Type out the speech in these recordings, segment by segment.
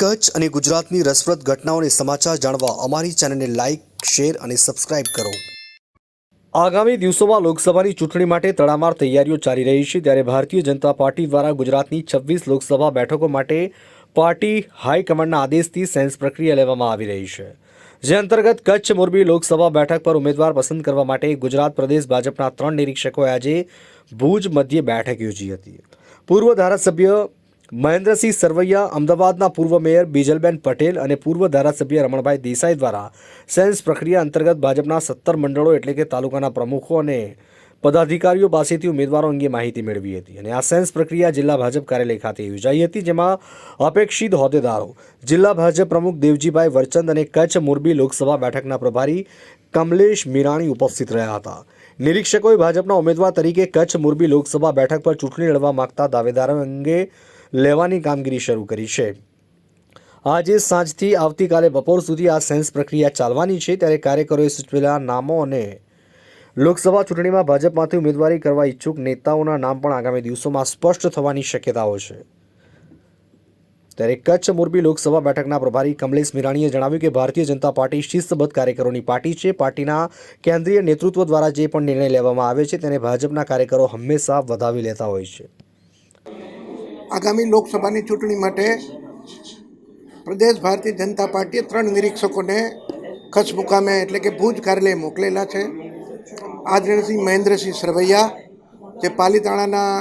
કચ્છ અને ગુજરાતની રસપ્રદ ઘટનાઓને સમાચાર જાણવા અમારી ચેનલને લાઇક, શેર અને સબસ્ક્રાઇબ કરો. આગામી દિવસોમાં લોકસભાની ચૂંટણી માટે તડામાર તૈયારીઓ ચાલી રહી છે. ત્યારે ભારતીય જનતા પાર્ટી દ્વારા ગુજરાતની છવ્વીસ લોકસભા બેઠકો માટે પાર્ટી હાઈકમાન્ડના આદેશથી સેન્સ પ્રક્રિયા લેવામાં આવી રહી છે. જે અંતર્ગત કચ્છ મોરબી લોકસભા બેઠક પર ઉમેદવાર પસંદ કરવા માટે ગુજરાત પ્રદેશ ભાજપના ત્રણ નિરીક્ષકોએ આજે ભુજ મધ્યે બેઠક યોજી હતી. પૂર્વ ધારાસભ્ય મહેન્દ્રસિંહ સરવૈયા, અમદાવાદના પૂર્વ મેયર બીજલબેન પટેલ અને પૂર્વ ધારાસભ્ય રમણભાઈ દેસાઈ દ્વારા સેન્સ પ્રક્રિયા અંતર્ગત ભાજપના સત્તર મંડળો એટલે કે તાલુકાના પ્રમુખો અને પદાધિકારીઓ પાસેથી ઉમેદવારો અંગે માહિતી મેળવી હતી. અને આ સેન્સ પ્રક્રિયા જિલ્લા ભાજપ કાર્યાલય ખાતે યોજાઈ હતી, જેમાં અપેક્ષિત હોદ્દેદારો જિલ્લા ભાજપ પ્રમુખ દેવજીભાઈ વરચંદ અને કચ્છ મોરબી લોકસભા બેઠકના પ્રભારી કમલેશ મીરાણી ઉપસ્થિત રહ્યા હતા. નિરીક્ષકોએ ભાજપના ઉમેદવાર તરીકે કચ્છ મોરબી લોકસભા બેઠક પર ચૂંટણી લડવા માંગતા દાવેદારો અંગે લેવાની કામગીરી શરૂ કરી છે. આજે સાંજથી આવતીકાલે બપોર સુધી આ સેન્સ પ્રક્રિયા ચાલવાની છે. ત્યારે કાર્યકરોએ સૂચવેલા નામો અને લોકસભા ચૂંટણીમાં ભાજપમાંથી ઉમેદવારી કરવા ઈચ્છુક નેતાઓના નામ પણ આગામી દિવસોમાં સ્પષ્ટ થવાની શક્યતાઓ છે. ત્યારે કચ્છ મોરબી લોકસભા બેઠકના પ્રભારી કમલેશ મીરાણીએ જણાવ્યું કે ભારતીય જનતા પાર્ટી શિસ્તબદ્ધ કાર્યકરોની પાર્ટી છે. પાર્ટીના કેન્દ્રીય નેતૃત્વ દ્વારા જે પણ નિર્ણય લેવામાં આવે છે, તેને ભાજપના કાર્યકરો હંમેશા વધાવી લેતા હોય છે. આગામી લોકસભાની ચૂંટણી માટે પ્રદેશ ભારતીય જનતા પાર્ટીએ ત્રણ નિરીક્ષકોને કચ્છ મુકામે એટલે કે ભુજ કાર્યાલય મોકલેલા છે. આદરણીય મહેન્દ્રસિંહ સરવૈયા, જે પાલીતાણાના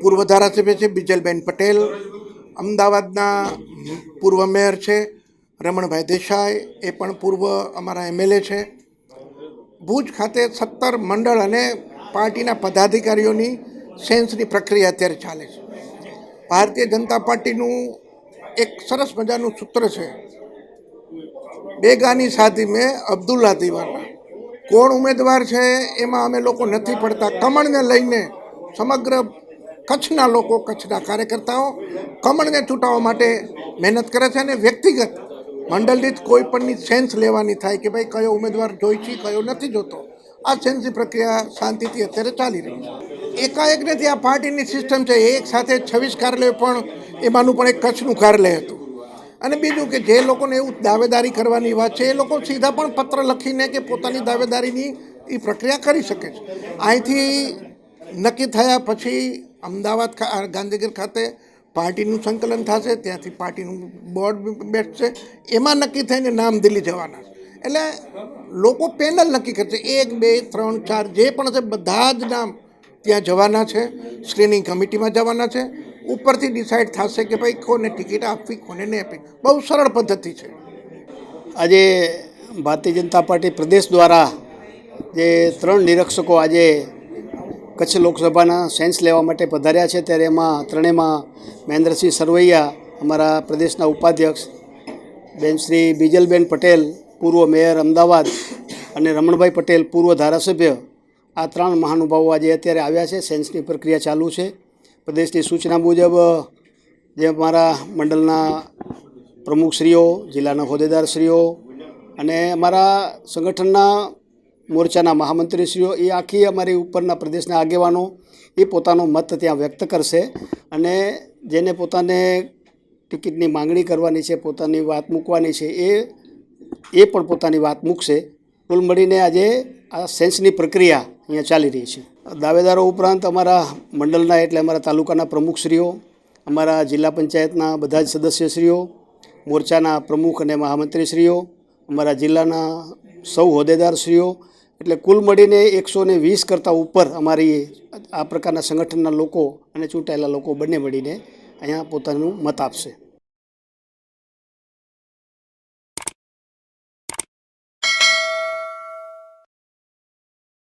પૂર્વ ધારાસભ્ય છે, બિજલબેન પટેલ, અમદાવાદના પૂર્વ મેયર છે, રમણભાઈ દેસાઈ, એ પણ પૂર્વ અમારા એમએલએ છે. ભુજ ખાતે સત્તર મંડળ અને પાર્ટીના પદાધિકારીઓની સેન્સની પ્રક્રિયા અત્યારે ચાલે છે. ભારતીય જનતા પાર્ટીનું એક સરસ મજાનું સૂત્ર છે. બેગાની સાથી મેં અબ્દુલ્લા દીવાના કોણ ઉમેદવાર છે એમાં અમે લોકો નથી પડતા. કમળને લઈને સમગ્ર કચ્છના લોકો કચ્છના કાર્યકર્તાઓ કમળને ચૂંટાવવા માટે મહેનત કરે છે અને વ્યક્તિગત મંડળ દીઠ કોઈ પણની સેન્સ લેવાની થાય કે ભાઈ કયો ઉમેદવાર જોઈ છે, કયો નથી જોતો. આ સેન્સની પ્રક્રિયા શાંતિથી અત્યારે ચાલી રહી છે. એકાએક નથી, આ પાર્ટીની સિસ્ટમ છે, એક સાથે છવ્વીસ કાર્યાલય પણ એમાંનું પણ એક કચ્છનું કાર્યાલય હતું. અને બીજું કે જે લોકોને એવું દાવેદારી કરવાની વાત છે, એ લોકો સીધા પણ પત્ર લખીને કે પોતાની દાવેદારીની એ પ્રક્રિયા કરી શકે છે. અહીંથી નક્કી થયા પછી અમદાવાદ ગાંધીનગર ખાતે પાર્ટીનું સંકલન થશે, ત્યાંથી પાર્ટીનું બોર્ડ બેઠશે. એમાં નક્કી થઈને નામ દિલ્હી જવાના એટલે લોકો પેનલ નક્કી કરશે. એક, બે, ત્રણ, ચાર, જે પણ છે બધા જ નામ ત્યાં જવાના છે સ્ક્રીનિંગ કમિટીમાં જવાના છે, ઉપરથી ડિસાઇડ થશે કે ભાઈ કોને ટિકિટ આપવી, કોને નહીં આપવી. બહુ સરળ પદ્ધતિ છે. આજે ભારતીય જનતા પાર્ટી પ્રદેશ દ્વારા જે ત્રણ નિરીક્ષકો આજે કચ્છ લોકસભાના સેન્સ લેવા માટે પધાર્યા છે, ત્યારે એમાં ત્રણેયમાં મહેન્દ્રસિંહ સરવૈયા, અમારા પ્રદેશના ઉપાધ્યક્ષ, બેન શ્રી બીજલબેન પટેલ, પૂર્વ મેયર અમદાવાદ અને રમણભાઈ પટેલ, પૂર્વ ધારાસભ્ય આ ત્રણ મહાનુભાવો આજે અત્યારે આવ્યા છે. સેન્સની પ્રક્રિયા ચાલુ છે. પ્રદેશની સૂચના મુજબ, જે અમારા મંડળના પ્રમુખશ્રીઓ જિલ્લાના હોદ્દેદારશ્રીઓ અને અમારા સંગઠનના મોરચાના મહામંત્રીશ્રીઓ એ આખી અમારી ઉપરના પ્રદેશના આગેવાનો, એ પોતાનો મત ત્યાં વ્યક્ત કરશે અને જેને પોતાને ટિકિટની માંગણી કરવાની છે, પોતાની વાત મૂકવાની છે, એ એ પણ પોતાની વાત મૂકશે. કુલ મળીને આજે આ સેન્સની પ્રક્રિયા અહીંયા ચાલી રહી છે. દાવેદારો ઉપરાંત અમારા મંડળના એટલે અમારા તાલુકાના પ્રમુખશ્રીઓ, અમારા જિલ્લા પંચાયતના બધા જ સદસ્યશ્રીઓ, મોરચાના પ્રમુખ અને મહામંત્રીશ્રીઓ, અમારા જિલ્લાના સૌ હોદ્દેદારશ્રીઓ, એટલે કુલ મળીને એકસો ને વીસ કરતાં ઉપર અમારી આ પ્રકારના સંગઠનના લોકો અને ચૂંટાયેલા લોકો બંને મળીને અહીંયા પોતાનું મત આપશે.